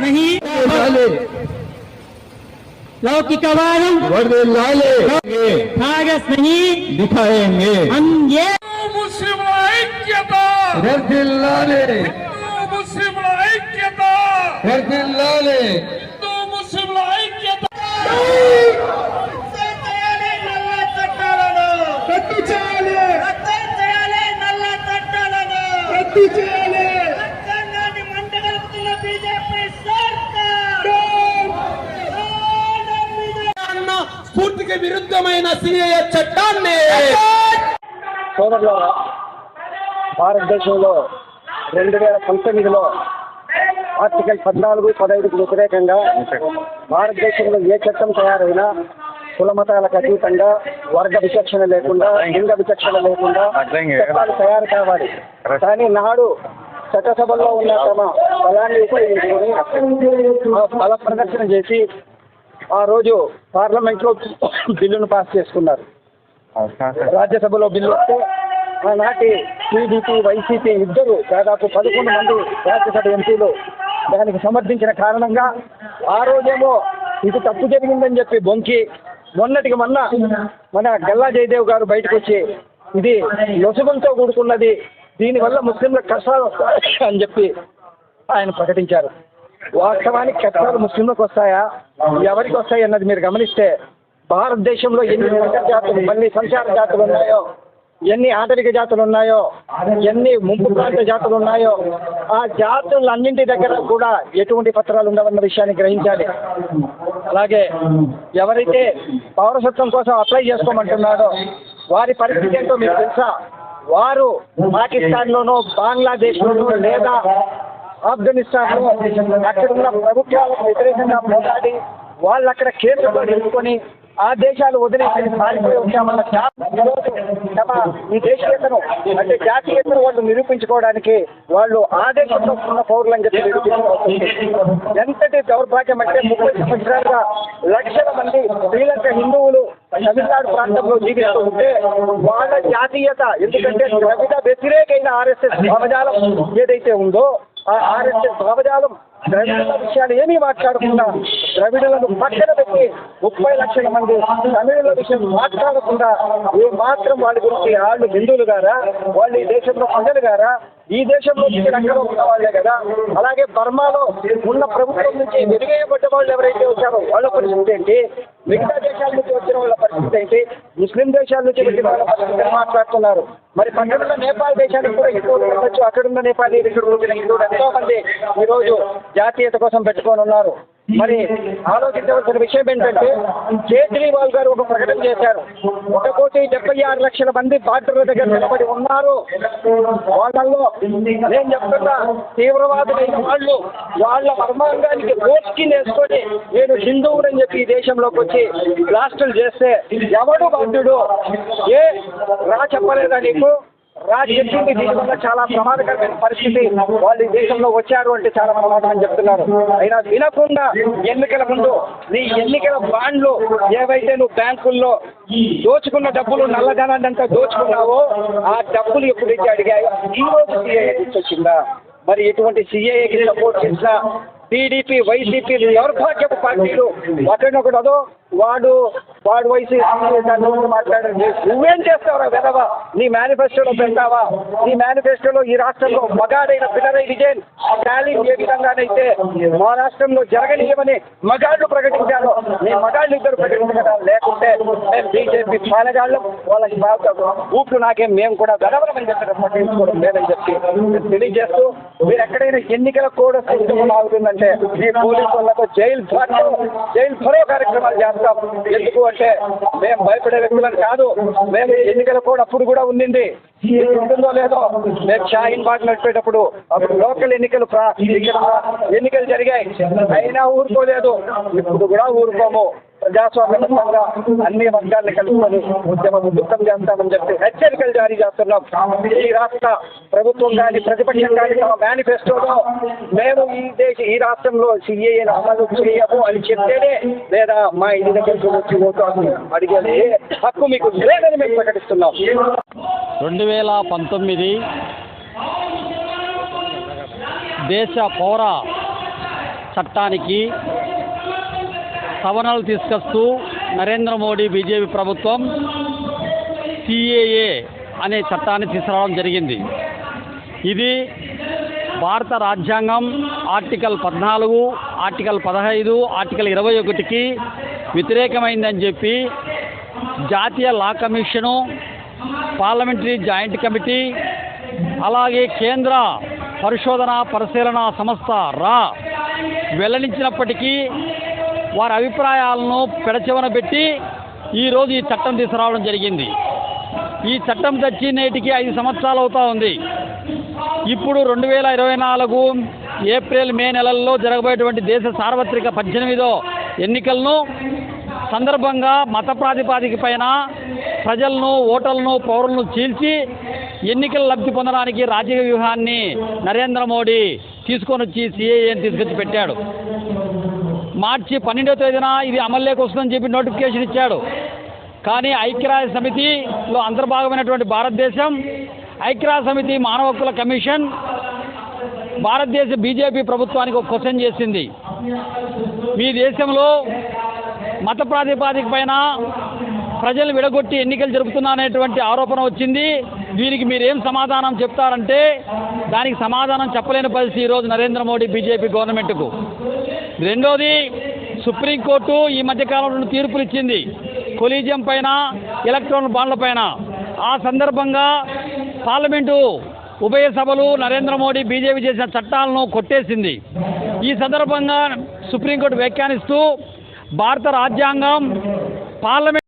विकास नहीं। लौकिकवाद वर्दे लाले कागज़ नहीं। दिखाएँगे। हम ये मुस्लिम लाले मुस्लिम ऐक्यता। वर्दे लाले हिंदू मुस्लिम స్ఫూర్తికి విరుద్ధమైన సిఏ చట్టాన్ని సోదరులారా భారతదేశంలో రెండు వేల పంతొమ్మిదిలో ఆర్టికల్ పద్నాలుగు పదహైదుకు వ్యతిరేకంగా భారతదేశంలో ఏ చట్టం తయారైనా కుల మతాలకు అతీతంగా వర్గ విచక్షణ లేకుండా లింగ విచక్షణ లేకుండా చట్టాలు తయారు కావాలి. కానీ నాడు చట్టసభల్లో ఉన్న తమ బలాన్ని ఉపయోగించుకొని ఆ బల ప్రదర్శన చేసి ఆ రోజు పార్లమెంట్లో బిల్లును పాస్ చేసుకున్నారు. రాజ్యసభలో బిల్లు వస్తే ఆనాటి టీడీపీ వైసీపీ ఇద్దరు దాదాపు పదకొండు మంది రాజ్యసభ ఎంపీలు దానికి సమర్థించిన కారణంగా ఆ రోజేమో ఇది తప్పు జరిగిందని చెప్పి బొంకి మొన్నటికి మొన్న మన గల్లా జయదేవ్ గారు బయటకు వచ్చి ఇది లొసుగులతో కూడుకున్నది దీనివల్ల ముస్లింలకు కష్టాలు వస్తాయి అని చెప్పి ఆయన ప్రకటించారు. వాస్తవానికి చట్టాలు ముస్లింలకు వస్తాయా? ఎవరికి వస్తాయి అన్నది మీరు గమనిస్తే భారతదేశంలో ఎన్ని సంకర జాతులు సంచార జాతులు ఉన్నాయో ఎన్ని ఆటవిక జాతులు ఉన్నాయో ఎన్ని ముంపు ప్రాంత జాతులు ఉన్నాయో ఆ జాతులన్నింటి దగ్గర కూడా ఎటువంటి పత్రాలు ఉండవన్న విషయాన్ని గ్రహించాలి. అలాగే ఎవరైతే పౌరసత్వం కోసం అప్లై చేసుకోమంటున్నారో వారి పరిస్థితి ఏంటో మీకు తెలుసా? వారు పాకిస్తాన్లోనో బంగ్లాదేశ్లోనో లేదా ఆఫ్ఘనిస్తాన్లో అక్కడ ఉన్న ప్రభుత్వాలకు వ్యతిరేకంగా పోరాడి వాళ్ళు అక్కడ కేంద్రంలో నిలుపుకొని ఆ దేశాలు వదిలేసి పారిపోయి వచ్చామన్న తమ ఈ దేశీయతను అంటే జాతీయతను వాళ్ళు నిరూపించుకోవడానికి వాళ్ళు ఆ దేశంలో ఉన్న పౌరులని చెప్పి నిరూపించుకోవచ్చు ఎంతటి దౌర్భాగ్యం అంటే ముప్పై సంవత్సరాలుగా లక్షల మంది శ్రీలంక హిందువులు తమిళనాడు ప్రాంతంలో జీవిస్తూ ఉంటే వాళ్ళ జాతీయత ఎందుకంటే ద్రవిడ వ్యతిరేకైన ఆర్ఎస్ఎస్ భావజాలం ఏదైతే ఉందో ఆర్ఎస్ఎస్ భావజాలం ద్రవిడ విషయాలు ఏమీ మాట్లాడకుండా ద్రవిడులను పక్కన పెట్టి ముప్పై లక్షల మంది తమిళుల విషయం మాట్లాడకుండా ఏ మాత్రం వాళ్ళ గురించి వాళ్ళు హిందువులు గారా? వాళ్ళు ఈ దేశంలో ప్రజలు గారా? ఈ దేశంలో నుంచి రంగంలో ఉన్న వాళ్ళే కదా. అలాగే బర్మాలో ఉన్న ప్రభుత్వం నుంచి వెలుగేయబడ్డ వాళ్ళు ఎవరైతే వచ్చారో వాళ్ళ పరిస్థితి ఏంటి? మిగతా దేశాల నుంచి వచ్చిన వాళ్ళ పరిస్థితి ఏంటి? ముస్లిం దేశాల నుంచి వచ్చిన వాళ్ళ పరిస్థితి మాట్లాడుతున్నారు. మరి పక్కనున్న నేపాల్ దేశానికి కూడా హిందువులు ఉండొచ్చు. అక్కడున్న నేపాలీ ఇక్కడ వచ్చిన హిందువులు ఎంతో మంది ఈరోజు జాతీయత కోసం పెట్టుకొని ఉన్నారు. మరి ఆలోచించవలసిన విషయం ఏంటంటే కేజ్రీవాల్ గారు ఒక ప్రకటన చేశారు. ఒక కోటి డెబ్బై ఆరు లక్షల మంది బార్డర్ల దగ్గర నిలబడి ఉన్నారు. వాళ్ళల్లో నేను చెప్తున్నా తీవ్రవాదులైన వాళ్ళు వాళ్ళ మర్మాంగానికి ఓట్కి వేసుకొని నేను హిందువుడని చెప్పి ఈ దేశంలోకి వచ్చి బ్లాస్టులు చేస్తే ఎవడు బాధ్యుడు? ఏ రా చెప్పలేదా నీకు? రా చెప్పింది దీనివల్ల చాలా ప్రమాదకరమైన పరిస్థితి. వాళ్ళు ఈ దేశంలో వచ్చారు అంటే చాలా ప్రమాదం అని చెప్తున్నారు. అయినా వినకుండా ఎన్నికల ముందు నీ ఎన్నికల బాండ్లు ఏవైతే నువ్వు బ్యాంకుల్లో దోచుకున్న డబ్బులు నల్లధనాన్ని అంతా దోచుకున్నావో ఆ డబ్బులు ఎప్పుడు ఇచ్చి అడిగాయో? ఈ రోజు సిఐఏ తీసుకొచ్చిందా మరి ఇటువంటి సిఐఏకి సపోర్ట్ చేసిన? టీడీపీ వైసీపీ దౌర్భాగ్యపు పార్టీలు? ఒకరినొకడు అదో వాడు వాడు వయసు మాట్లాడారు నువ్వేం చేస్తావురా వెదవ? నీ మేనిఫెస్టోలో పెడతావా నీ మేనిఫెస్టోలో ఈ రాష్ట్రంలో మగాడైన పినరై విజయన్ స్టాలిన్ ఏ విధంగానైతే మా రాష్ట్రంలో జరగనీయమని మగాళ్ళు ప్రకటించారో నీ మగాళ్ళు ఇద్దరు ప్రకటించగల లేకుంటే మేము బీజేపీ పాలగాళ్ళం వాళ్ళకి బాగా ఊపు నాకేం మేము కూడా వెదవలమని చెప్పి పట్టించుకోవడం లేదని చెప్పి తెలియజేస్తూ మీరు ఎక్కడైనా ఎన్నికల కోడ్ సిస్టమ్ ఆగుతుందంటే మీ పోలీసు వాళ్ళతో జైలు జైలు భరో కార్యక్రమాలు చేస్తాం. ఎందుకు అంటే మేము భయపడే వ్యక్తులను కాదు. మేము ఎన్నికల కూడా అప్పుడు కూడా ఉండింది ఉంటుందో లేదో మేము షాహీన్ బాగ్ నడిపేటప్పుడు అప్పుడు లోకల్ ఎన్నికలు ఎన్నికలు జరిగాయి. అయినా ఊరుకోలేదు. ఇప్పుడు కూడా ఊరుకోము. ప్రజాస్వామ్యంగా అన్ని వర్గాల్ని కలుపుకొని ఉద్యమం ఉధృతం చేస్తామని చెప్పి హెచ్చరికలు జారీ చేస్తున్నాం. ఈ రాష్ట్ర ప్రభుత్వం కానీ ప్రతిపక్షం కానీ తమ మేనిఫెస్టోలో మేము ఈ దేశ ఈ రాష్ట్రంలో సిఏను అమలు చేయము అని చెప్తేనే లేదా మా ఇంటి దగ్గరికి వచ్చి ఓటు అడిగేది హక్కు మీకు లేదని మేము ప్రకటిస్తున్నాం. రెండు వేల పంతొమ్మిది దేశ పౌర చట్టానికి సవరణలు తీసుకొస్తూ నరేంద్ర మోడీ బీజేపీ ప్రభుత్వం సిఏఏ అనే చట్టాన్ని తీసుకురావడం జరిగింది. ఇది భారత రాజ్యాంగం ఆర్టికల్ పద్నాలుగు ఆర్టికల్ పదహైదు ఆర్టికల్ ఇరవై ఒకటికి వ్యతిరేకమైందని చెప్పి జాతీయ law commission parliamentary joint committee అలాగే కేంద్ర పరిశోధన పరిశీలన సంస్థ రా వెల్లడించినప్పటికీ వారి అభిప్రాయాలను పెడచెవన పెట్టి ఈరోజు ఈ చట్టం తీసుకురావడం జరిగింది. ఈ చట్టం తెచ్చి నేటికి ఐదు సంవత్సరాలు అవుతా ఉంది. ఇప్పుడు రెండు వేల ఇరవై నాలుగు ఏప్రిల్ మే నెలల్లో జరగబోయేటువంటి దేశ సార్వత్రిక పద్దెనిమిదో ఎన్నికలను సందర్భంగా మత ప్రాతిపాదిక పైన ప్రజలను ఓటర్లను పౌరులను చీల్చి ఎన్నికల లబ్ధి పొందడానికి రాజకీయ వ్యూహాన్ని నరేంద్ర మోడీ తీసుకొని వచ్చి సిఏఏని తీసుకొచ్చి పెట్టాడు. మార్చి పన్నెండవ తేదీన ఇది అమల్లోకి వస్తుందని చెప్పి నోటిఫికేషన్ ఇచ్చాడు. కానీ ఐక్యరాజ్య సమితిలో అంతర్భాగమైనటువంటి భారతదేశం ఐక్యరాజ్య సమితి మానవ హక్కుల కమిషన్ భారతదేశ బీజేపీ ప్రభుత్వానికి ఒక క్వశ్చన్ చేసింది. మీ దేశంలో మత ప్రాతిపాదిక పైన ప్రజలు విడగొట్టి ఎన్నికలు జరుపుతున్నారనేటువంటి ఆరోపణ వచ్చింది. దీనికి మీరేం సమాధానం చెప్తారంటే దానికి సమాధానం చెప్పలేని పరిస్థితి ఈరోజు నరేంద్ర మోడీ బీజేపీ గవర్నమెంట్కు. రెండోది సుప్రీంకోర్టు ఈ మధ్యకాలంలో తీర్పులు ఇచ్చింది. కొలీజియం పైన ఎలక్ట్రానిక్ బాండ్ల పైన. ఆ సందర్భంగా పార్లమెంటు ఉభయ సభలు నరేంద్ర మోడీ బీజేపీ చేసిన చట్టాలను కొట్టేసింది. ఈ సందర్భంగా సుప్రీంకోర్టు వ్యాఖ్యానిస్తూ భారత రాజ్యాంగం పార్లమెంట్